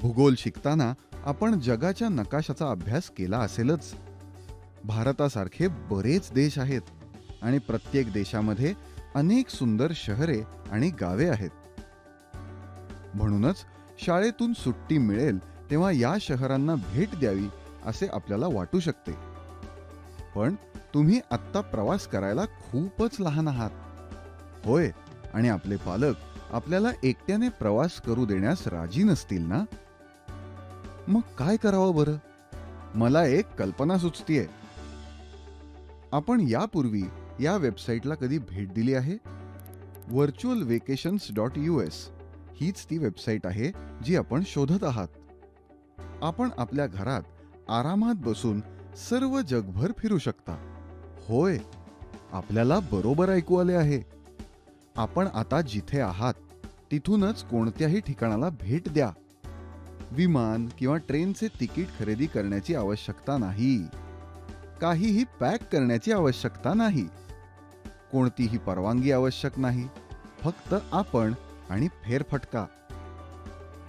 भूगोल शिकताना आपण जगाच्या नकाशाचा अभ्यास केला असेलच. भारतासारखे बरेच देश आहेत आणि प्रत्येक देशामध्ये अनेक सुंदर शहरे आणि गावे आहेत. म्हणूनच शाळेतून सुट्टी मिळेल तेव्हा या शहरांना भेट द्यावी असे आपल्याला वाटू शकते. पण तुम्ही आत्ता प्रवास करायला खूपच लहान आहात. होय आणि आपले पालक आपल्याला एकट्याने प्रवास करू देण्यास राजी नसतील ना? मग काय करावं बरं? मला एक कल्पना सुचतीये. आपण यापूर्वी या वेबसाईटला कधी भेट दिली आहे? Virtual vacations dot U S हीच ती वेबसाईट आहे जी आपण शोधत आहात. आपण आपल्या घरात आरामात बसून सर्व जगभर फिरू शकता. होय आपल्याला बरोबर ऐकू आले आहे. आपण आता जिथे आहात तिथूनच कोणत्याही ठिकाणाला भेट द्या. विमान किंवा ट्रेनचे तिकीट खरेदी करण्याची आवश्यकता नाही. काहीही पॅक करण्याची आवश्यकता नाही. कोणतीही परवानगी आवश्यक नाही. फक्त आपण आणि फेरफटका.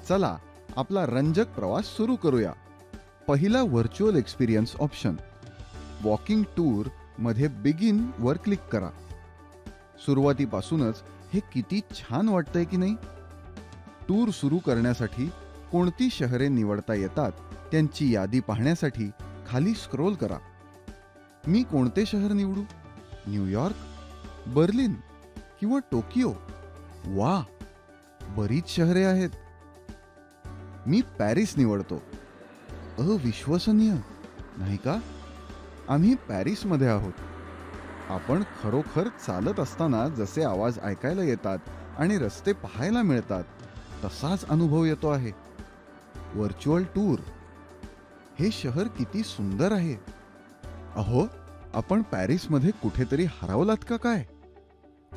चला आपला रंजक प्रवास सुरू करूया. पहिला व्हर्च्युअल एक्सपिरियन्स ऑप्शन वॉकिंग टूरमध्ये बिगिन वर क्लिक करा. सुरुवातीपासूनच हे किती छान वाटतंय की नाही? टूर सुरू करण्यासाठी कोणती शहरे निवडता येतात त्यांची यादी पाहण्यासाठी खाली स्क्रोल करा. मी कोणते शहर निवडू? New York Berlin? किंवा टोकियो? वा बरीच शहरे आहेत. मी पॅरिस निवडतो. अविश्वसनीय! नाही का? आम्ही पॅरिसमध्ये आहोत. आपण खरोखर चालत असताना जसे आवाज ऐकायला येतात आणि रस्ते पाहायला मिळतात तसाच अनुभव येतो आहे. Virtual tour. हे शहर किती सुंदर आहे. अहो आपण पॅरिसमध्ये कुठेतरी हरवलात का काय?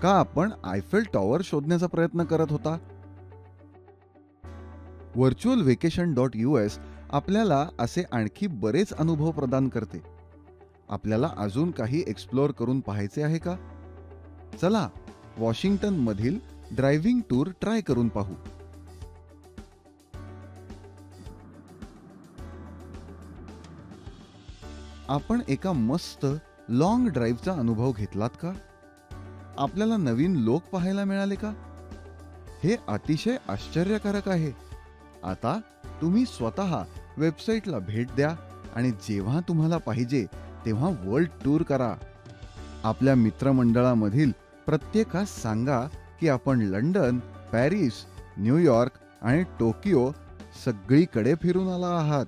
का आपण आयफेल टॉवर शोधण्याचा प्रयत्न करत होता? Virtual vacation dot U S आपल्याला असे आणखी बरेच अनुभव प्रदान करते. आपल्याला अजून काही एक्सप्लोअर करून पाहायचे आहे का? चला वॉशिंग्टन मधील ड्रायव्हिंग टूर ट्राय करून पाहू. आपण एका मस्त लॉंग ड्राईव्हचा अनुभव घेतलात का? आपल्याला नवीन लोक पाहायला मिळाले का? हे अतिशय आश्चर्यकारक आहे. आता तुम्ही स्वतः वेबसाईटला भेट द्या आणि जेव्हा तुम्हाला पाहिजे तेव्हा वर्ल्ड टूर करा. आपल्या मित्रमंडळामधील प्रत्येकास सांगा की आपण लंडन पॅरिस न्यूयॉर्क आणि टोकियो सगळीकडे फिरून आला आहात.